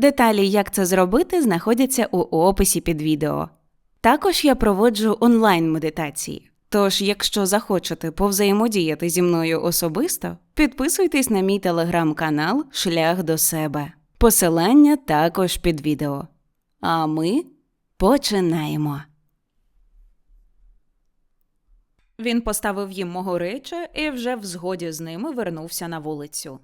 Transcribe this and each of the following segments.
Деталі, як це зробити, знаходяться у описі під відео. Також я проводжу онлайн-медитації. Тож, якщо захочете повзаємодіяти зі мною особисто, підписуйтесь на мій телеграм-канал Шлях до себе. Посилання також під відео. А ми починаємо. Він поставив їм мого реча і вже в згоді з ними вернувся на вулицю.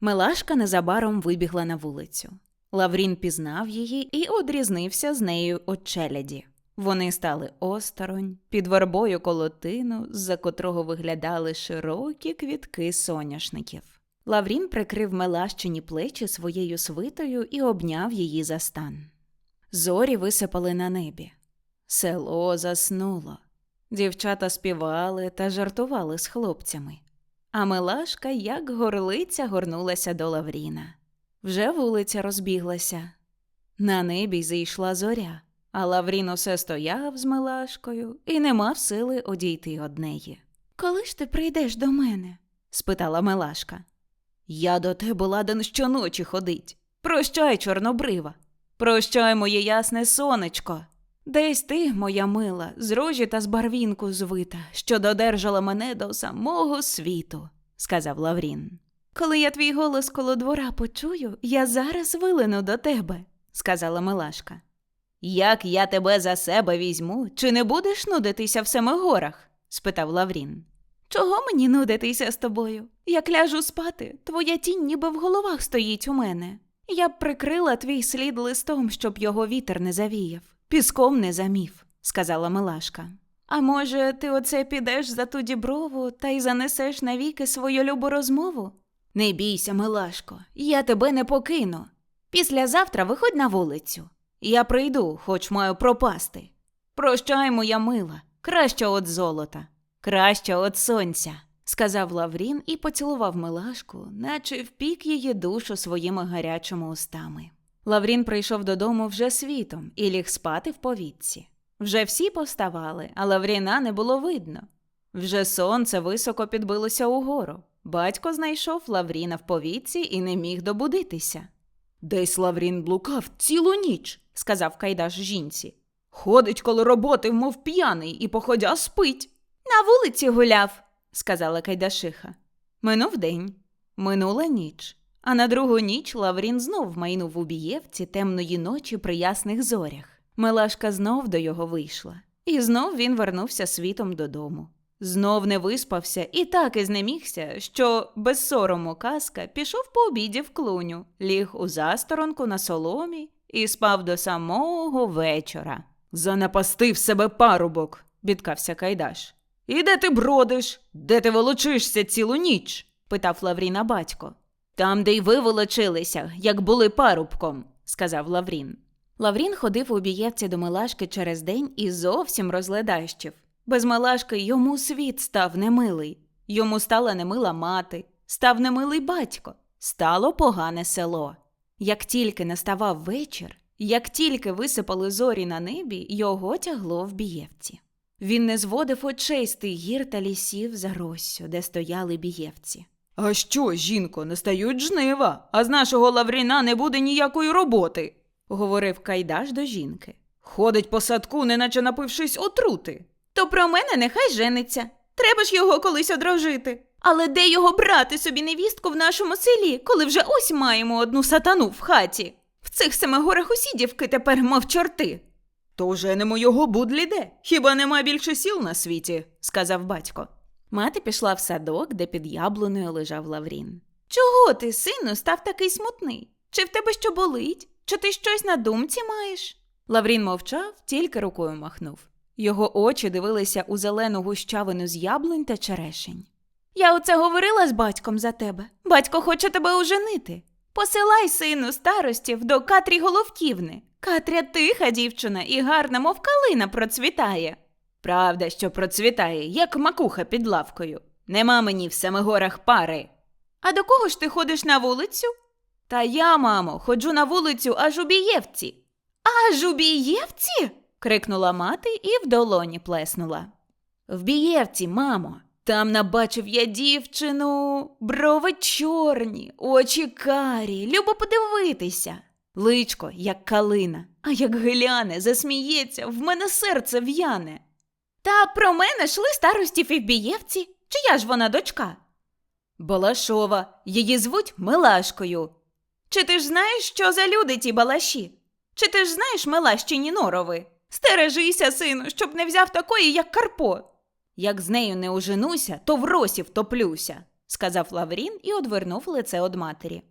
Милашка незабаром вибігла на вулицю. Лаврін пізнав її і одрізнився з нею от челяді. Вони стали осторонь, під вербою колотину, з-за котрого виглядали широкі квітки соняшників. Лаврін прикрив мелащині плечі своєю свитою і обняв її за стан. Зорі висипали на небі. Село заснуло. Дівчата співали та жартували з хлопцями. А Милашка, як горлиця, горнулася до Лавріна. Вже вулиця розбіглася. На небі зійшла зоря, а Лаврін усе стояв з Милашкою і не мав сили одійти од неї. Коли ж ти прийдеш до мене? спитала Милашка. Я до тебе ладен щоночі ходить. Прощай, чорнобрива. Прощай, моє ясне сонечко. Десь ти, моя мила, з рожі та з барвінку звита, що додержала мене до самого світу, сказав Лаврін. Коли я твій голос коло двора почую, я зараз вилину до тебе, сказала Милашка. Як я тебе за себе візьму, чи не будеш нудитися в Семигорах? спитав Лаврін. Чого мені нудитися з тобою? Як ляжу спати, твоя тінь ніби в головах стоїть у мене. Я б прикрила твій слід листом, щоб його вітер не завіяв, піском не замів, сказала Милашка. А може, ти оце підеш за ту діброву та й занесеш навіки свою любу розмову? Не бійся, Милашко, я тебе не покину. Післязавтра виходь на вулицю. Я прийду, хоч маю пропасти. Прощай, моя мила, краще от золота, краще от сонця, сказав Лаврін і поцілував Милашку, наче впік її душу своїми гарячими устами. Лаврін прийшов додому вже світом і ліг спати в повітці. Вже всі повставали, а Лавріна не було видно. Вже сонце високо підбилося угору. Батько знайшов Лавріна в повітці і не міг добудитися. Десь Лаврін блукав цілу ніч, сказав Кайдаш жінці. Ходить коло роботи, мов п'яний, і походя спить. На вулиці гуляв, сказала Кайдашиха. Минув день, минула ніч, а на другу ніч Лаврін знов майнув у бієвці темної ночі при ясних зорях. Милашка знов до його вийшла, і знов він вернувся світом додому. Знов не виспався і так і знемігся, що без сорому казка пішов по обіді в клуню, ліг у засторонку на соломі і спав до самого вечора. Занапастив себе парубок, бідкався Кайдаш. І де ти бродиш? Де ти волочишся цілу ніч? питав Лавріна батько. Там, де й ви волочилися, як були парубком, сказав Лаврін. Лаврін ходив у бієвці до Милашки через день і зовсім розледащив. Без Малашки йому світ став немилий, йому стала немила мати, став немилий батько, стало погане село. Як тільки наставав вечір, як тільки висипали зорі на небі, його тягло в бієвці. Він не зводив очей з тих гір та лісів за Россю, де стояли бієвці. А що, жінко, не стають жнива, а з нашого Лавріна не буде ніякої роботи, говорив Кайдаш до жінки. Ходить по садку, неначе напившись отрути. То про мене нехай жениться. Треба ж його колись одружити. Але де його брати собі невістку в нашому селі, коли вже ось маємо одну сатану в хаті? В цих семигорах усі дівки тепер, мов чорти. То женемо його будлі де. Хіба нема більше сіл на світі, сказав батько. Мати пішла в садок, де під яблуною лежав Лаврін. Чого ти, сину, став такий смутний? Чи в тебе що болить? Чи ти щось на думці маєш? Лаврін мовчав, тільки рукою махнув. Його очі дивилися у зелену гущавину з яблунь та черешень. Я оце говорила з батьком за тебе. Батько хоче тебе оженити. Посилай сину старостів до Катрі Головківни. Катря тиха дівчина і гарна, мов калина процвітає. Правда, що процвітає, як макуха під лавкою. Нема мені в Семигорах пари. А до кого ж ти ходиш на вулицю? Та я, мамо, ходжу на вулицю аж у Бієвці. Аж у Бієвці? Крикнула мати і в долоні плеснула. В Бієвці, мамо, там набачив я дівчину, брови чорні, очі карі, любо подивитися. Личко, як калина, а як гляне, засміється, в мене серце в'яне. Та про мене йшли старостів і в Бієвці. Чия ж вона дочка? Балашова, її звуть Милашкою. Чи ти ж знаєш, що за люди ті балаші? Чи ти ж знаєш Милащині норови? Стережися, сину, щоб не взяв такої, як Карпо. Як з нею не оженуся, то в росі втоплюся, сказав Лаврін і одвернув лице од матері.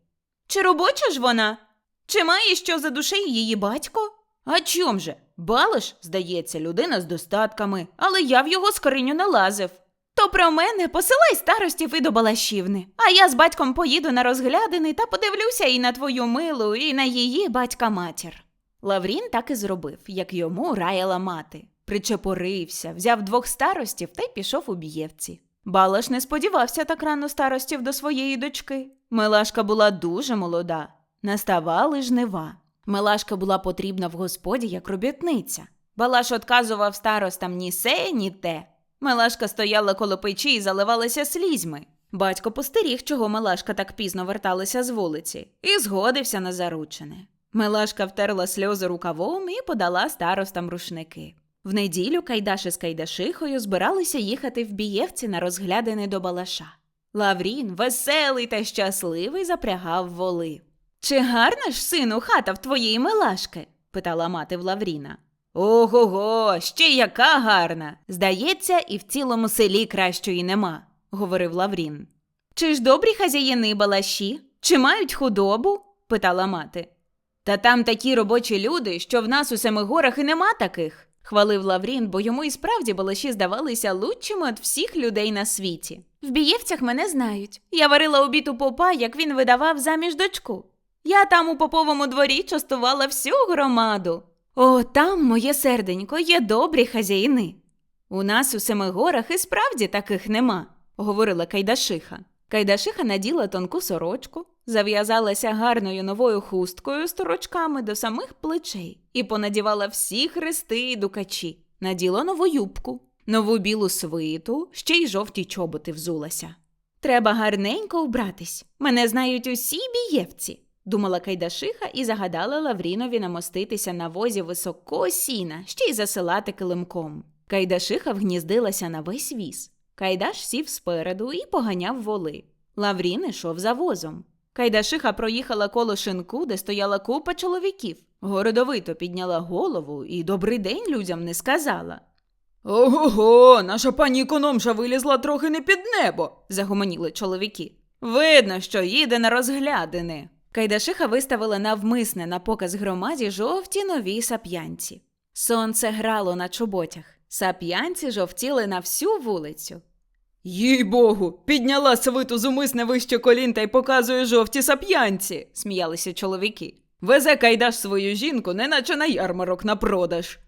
Чи робоча ж вона? Чи має що за душею її батько? А чом же? Балаш, здається, людина з достатками, але я в його скриню не лазив. То про мене посилай старостів і до Балашівни, а я з батьком поїду на розглядини та подивлюся і на твою милу, і на її батька матір. Лаврін так і зробив, як йому раяла мати. Причепорився, взяв двох старостів та й пішов у Бієвці. Балаш не сподівався так рано старостів до своєї дочки. Милашка була дуже молода. Наставали жнива. Милашка була потрібна в господі як робітниця. Балаш отказував старостам ні се, ні те. Милашка стояла коло печі і заливалася слізьми. Батько постеріг, чого Милашка так пізно верталася з вулиці, і згодився на заручене. Милашка втерла сльози рукавом і подала старостам рушники. В неділю Кайдаши з Кайдашихою збиралися їхати в Бієвці на розглядини до Балаша. Лаврін, веселий та щасливий, запрягав воли. Чи гарна ж, сину, хата в твоєї Милашки? питала мати в Лавріна. Ого, го ще яка гарна. Здається, і в цілому селі кращої нема, говорив Лаврін. Чи ж добрі хазяїни балаші? Чи мають худобу? питала мати. Та там такі робочі люди, що в нас у Семигорах і нема таких, хвалив Лаврін, бо йому і справді балаші здавалися лучшими від всіх людей на світі. В бієвцях мене знають. Я варила обід у попа, як він видавав заміж дочку. Я там у поповому дворі частувала всю громаду. О, там, моє серденько, є добрі хазяїни. У нас у Семигорах і справді таких нема, говорила Кайдашиха. Кайдашиха наділа тонку сорочку, зав'язалася гарною новою хусткою з торочками до самих плечей і понадівала всі хрести і дукачі, наділа нову юбку, нову білу свиту, ще й жовті чоботи взулася. Треба гарненько вбратись. Мене знають усі бієвці думала Кайдашиха і загадала Лаврінові намоститися на возі високого сіна, ще й засилати килимком. Кайдашиха вгніздилася на весь віз. Кайдаш сів спереду і поганяв воли. Лаврін ішов за возом. Кайдашиха проїхала коло шинку, де стояла купа чоловіків. Городовито підняла голову і добрий день людям не сказала. Ого, го наша пані економша вилізла трохи не під небо, загомоніли чоловіки. Видно, що їде на розглядини. Кайдашиха виставила навмисне на показ громаді жовті нові сап'янці. Сонце грало на чоботях. Сап'янці жовтіли на всю вулицю. Їй богу, підняла свиту зумисне вище колін та й показує жовті сап'янці, сміялися чоловіки. Везе Кайдаш свою жінку, неначе на ярмарок на продаж.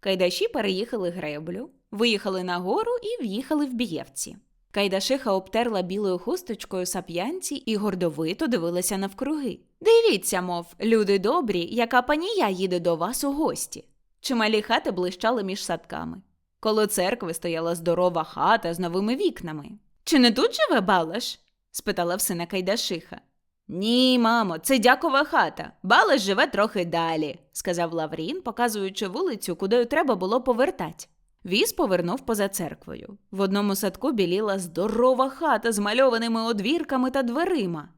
Кайдаші переїхали греблю, виїхали на гору і в'їхали в Бієвці. Кайдашиха обтерла білою хусточкою сап'янці і гордовито дивилася навкруги. Дивіться, мов, люди добрі, яка панія їде до вас у гості. Чималі хати блищали між садками. Коло церкви стояла здорова хата з новими вікнами. Чи не тут живе Балаш? спитала в сина Кайдашиха. Ні, мамо, це дякова хата. Балаш живе трохи далі, сказав Лаврін, показуючи вулицю, куди треба було повертати. Віз повернув поза церквою. В одному садку біліла здорова хата з мальованими одвірками та дверима.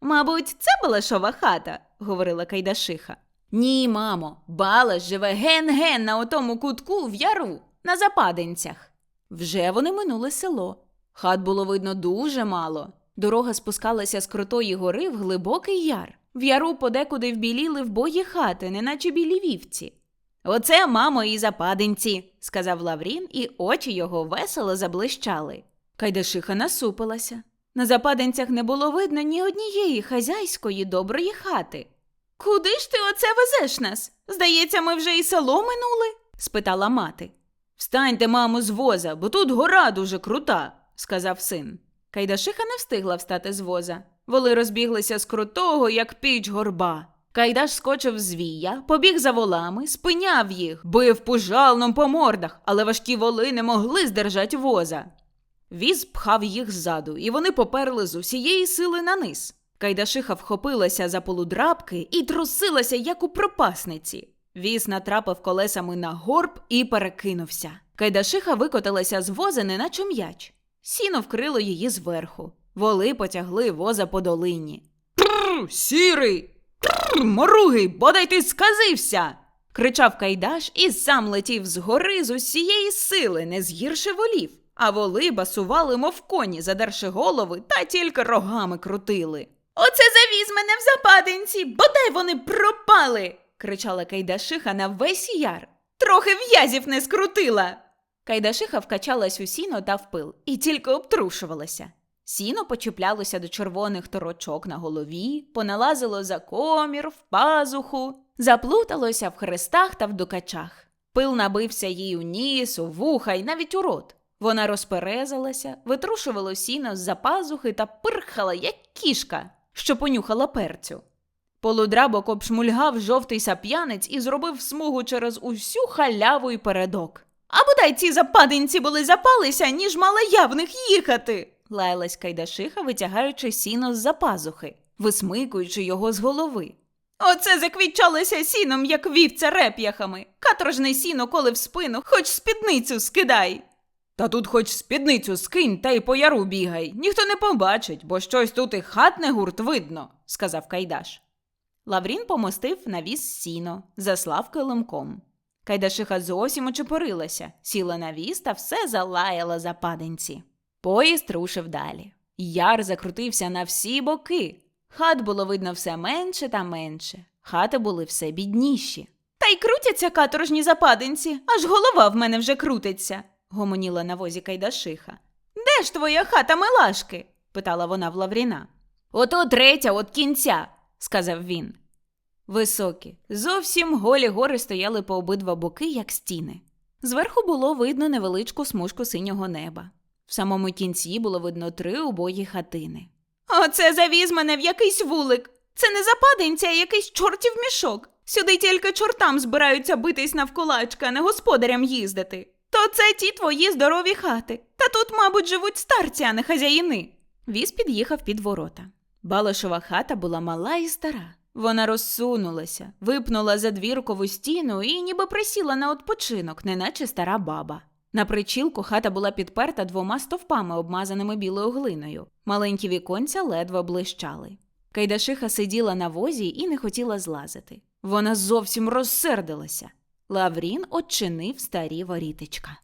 Мабуть, це Балашова хата, говорила Кайдашиха. Ні, мамо, Балаш живе ген-ген на отому кутку в яру, на западинцях. Вже вони минули село. Хат було видно дуже мало. Дорога спускалася з крутої гори в глибокий яр. В яру подекуди вбіліли вбої хати, неначе білі вівці. Оце, мамо, і западинці, сказав Лаврін, і очі його весело заблищали. Кайдашиха насупилася. На западинцях не було видно ні однієї хазяйської доброї хати. Куди ж ти оце везеш нас? Здається, ми вже і село минули? спитала мати. Встаньте, мамо, з воза, бо тут гора дуже крута, сказав син. Кайдашиха не встигла встати з воза. Воли розбіглися з крутого, як піч горба. Кайдаш скочив з вія, побіг за волами, спиняв їх, бив пужалном по мордах, але важкі воли не могли здержать воза. Віз пхав їх ззаду, і вони поперли з усієї сили на низ. Кайдашиха вхопилася за полудрабки і трусилася, як у пропасниці. Віз натрапив колесами на горб і перекинувся. Кайдашиха викотилася з воза, неначе м'яч. Сіно вкрило її зверху. Воли потягли воза по долині. Тррр, сірий! Тррр, моругий, бодай ти сказився! кричав Кайдаш і сам летів згори з усієї сили, не згірше волів. А воли басували, мов коні, задерши голови, та тільки рогами крутили. Оце завіз мене в западинці, бодай вони пропали. Кричала Кайдашиха на весь яр. Трохи в'язів не скрутила. Кайдашиха вкачалась у сіно та в пил і тільки обтрушувалася. Сіно почіплялося до червоних торочок на голові, поналазило за комір, в пазуху, заплуталося в хрестах та в дукачах. Пил набився їй у ніс, у вуха і навіть у рот. Вона розперезалася, витрушувала сіно з-за пазухи та пирхала, як кішка, що понюхала перцю. Полудрабок обшмульгав жовтий сап'янець і зробив смугу через усю халяву й передок. А бодай ці западинці були запалися, ніж мала я в них їхати. лаялась Кайдашиха, витягаючи сіно з-за пазухи, висмикуючи його з голови. Оце заквітчалося сіном, як вівця реп'яхами. Каторжне сіно коли в спину, хоч спідницю скидай. Та тут хоч спідницю скинь та й по яру бігай. Ніхто не побачить, бо щось тут і хатне гурт видно, сказав Кайдаш. Лаврін помостив на віз сіно, заслав килимком. Кайдашиха зовсім очепорилася, сіла на віз та все залаяла за паденці. Поїзд рушив далі. Яр закрутився на всі боки. Хат було видно все менше та менше. Хати були все бідніші. Та й крутяться каторжні западинці, аж голова в мене вже крутиться, гомоніла на возі Кайдашиха. Де ж твоя хата, Милашки? питала вона в Лавріна. Ото третя от кінця, сказав він. Високі, зовсім голі гори стояли по обидва боки, як стіни. Зверху було видно невеличку смужку синього неба. В самому кінці було видно три убогі хатини. Оце завіз мене в якийсь вулик. Це не западинця, а якийсь чортів мішок. Сюди тільки чортам збираються битись навколачка, а не господарям їздити. То це ті твої здорові хати. Та тут, мабуть, живуть старці, а не хазяїни. Віз під'їхав під ворота. Балашова хата була мала і стара. Вона розсунулася, випнула задвіркову стіну і ніби присіла на odpoczynок, неначе стара баба. На причілку хата була підперта двома стовпами, обмазаними білою глиною. Маленькі віконця ледве блищали. Кайдашиха сиділа на возі і не хотіла злазити. Вона зовсім розсердилася. Лаврін очинив старі ворітечка.